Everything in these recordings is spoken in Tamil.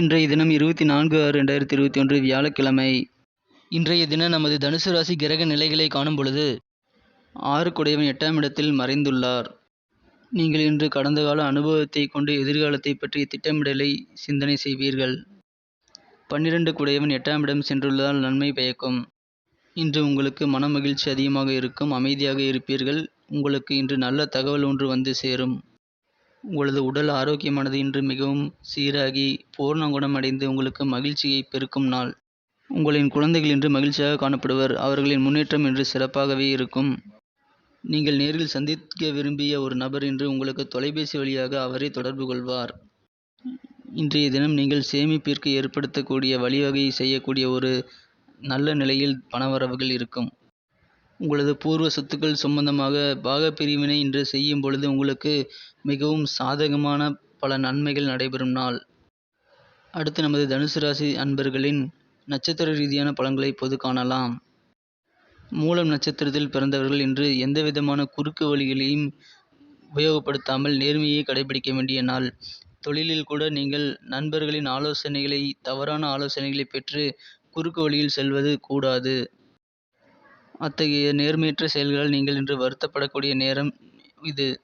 இன்றைய தினம் இருபத்தி நான்கு ஆறு ரெண்டாயிரத்தி இருபத்தி ஒன்று வியாழக்கிழமை. இன்றைய தினம் நமது தனுசு ராசி கிரக நிலைகளை காணும் பொழுது ஆறு குடையவன் எட்டாம் இடத்தில் மறைந்துள்ளார். நீங்கள் இன்று கடந்த கால அனுபவத்தை கொண்டு எதிர்காலத்தை பற்றிய திட்டமிடலை சிந்தனை செய்வீர்கள். பன்னிரண்டு குடையவன் எட்டாம் இடம் சென்றுள்ளதால் நன்மை பயக்கும். இன்று உங்களுக்கு மன மகிழ்ச்சி அதிகமாக இருக்கும் அமைதியாக இருப்பீர்கள். உங்களுக்கு இன்று நல்ல தகவல் ஒன்று வந்து சேரும். உங்களது உடல் ஆரோக்கியமானது இன்று மிகவும் சீராகி பூர்ண குணமடைந்து உங்களுக்கு மகிழ்ச்சியை பெருக்கும் நாள். உங்களின் குழந்தைகள் இன்று மகிழ்ச்சியாக காணப்படுவர். அவர்களின் முன்னேற்றம் இன்று சிறப்பாகவே இருக்கும். நீங்கள் நேரில் சந்திக்க விரும்பிய ஒரு நபர் இன்று உங்களுக்கு தொலைபேசி வழியாக அவரை தொடர்பு கொள்வார். இன்றைய தினம் நீங்கள் சேமிப்பிற்கு ஏற்படுத்தக்கூடிய வழிவகை செய்யக்கூடிய ஒரு நல்ல நிலையில் பணவரவுகள் இருக்கும். உங்களது பூர்வ சொத்துக்கள் சம்பந்தமாக பாகப் பிரிவினை இன்று செய்யும் பொழுது உங்களுக்கு மிகவும் சாதகமான பல நன்மைகள் நடைபெறும் நாள். அடுத்து நமது தனுசு ராசி அன்பர்களின் நட்சத்திர ரீதியான பலன்களை இப்போது காணலாம். மூலம் நட்சத்திரத்தில் பிறந்தவர்கள் இன்று எந்த விதமான குறுக்கு வழிகளையும் உபயோகப்படுத்தாமல் நேர்மையை கடைபிடிக்க வேண்டிய நாள். தொழிலில் கூட நீங்கள் நண்பர்களின் ஆலோசனைகளை தவறான ஆலோசனைகளை பெற்று குறுக்கு வழியில் செல்வது கூடாது. அத்தகைய நேர்மையற்ற செயல்களால் நீங்கள் இன்று வருத்தப்படக்கூடிய நேரம் இது.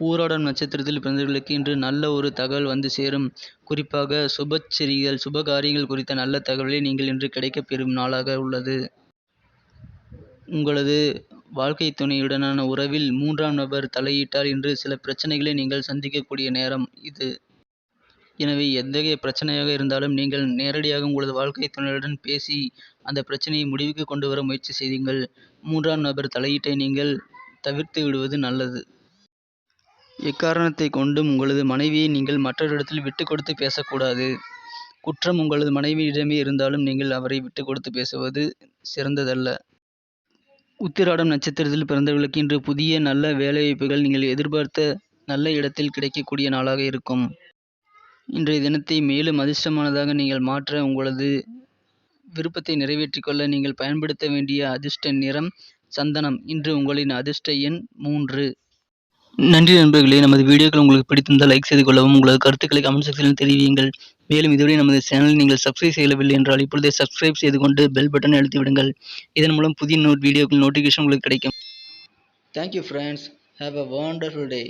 பூராடம் நட்சத்திரத்தில் பிறந்தவர்களுக்கு இன்று நல்ல ஒரு தகவல் வந்து சேரும். குறிப்பாக சுபச்செரிகள் சுபகாரியங்கள் குறித்த நல்ல தகவலை நீங்கள் இன்று கிடைக்கப் பெறும் நாளாக உள்ளது. உங்களது வாழ்க்கை துணையுடனான உறவில் மூன்றாம் நபர் தலையிட்டால் இன்று சில பிரச்சனைகளை நீங்கள் சந்திக்கக்கூடிய நேரம் இது. எனவே எத்தகைய பிரச்சனையாக இருந்தாலும் நீங்கள் நேரடியாக உங்களது வாழ்க்கை துணையுடன் பேசி அந்த பிரச்சனையை முடிவுக்கு கொண்டு வர முயற்சி செய்யுங்கள். மூன்றாம் நபர் தலையீட்டை நீங்கள் தவிர்த்து விடுவது நல்லது. எக்காரணத்தை கொண்டும் உங்களது மனைவியை நீங்கள் மற்றவரிடத்தில் விட்டு கொடுத்து பேசக்கூடாது. குற்றம் உங்களது மனைவியிடமே இருந்தாலும் நீங்கள் அவரை விட்டு கொடுத்து பேசுவது சிறந்ததல்ல. உத்திராடம் நட்சத்திரத்தில் பிறந்தவர்களுக்கு இன்று புதிய நல்ல வேலைவாய்ப்புகள் நீங்கள் எதிர்பார்த்த நல்ல இடத்தில் கிடைக்கக்கூடிய நாளாக இருக்கும். இன்றைய தினத்தை மேலும் அதிர்ஷ்டமானதாக நீங்கள் மாற்ற உங்களது விருப்பத்தை நிறைவேற்றிக் கொள்ள நீங்கள் பயன்படுத்த வேண்டிய அதிர்ஷ்ட நிறம் சந்தனம். இன்று உங்களின் அதிர்ஷ்ட எண் மூன்று. நன்றி நண்பர்களே நமது வீடியோக்கள் உங்களுக்கு பிடித்திருந்தால் லைக் செய்து கொள்ளவும் உங்களது கருத்துக்களை கமெண்ட் செக்ஷனில் தெரிவியுங்கள். மேலும் இதுவரை நமது சேனலை நீங்கள் சப்ஸ்கிரைப் செய்யவில்லை என்றால் இப்பொழுதே சப்ஸ்கிரைப் செய்து கொண்டு பெல் பட்டன் அழுத்தி விடுங்கள். இதன் மூலம் புதிய நோட் வீடியோக்கள் நோட்டிஃபிகேஷன் உங்களுக்கு கிடைக்கும். Thank you friends have a wonderful day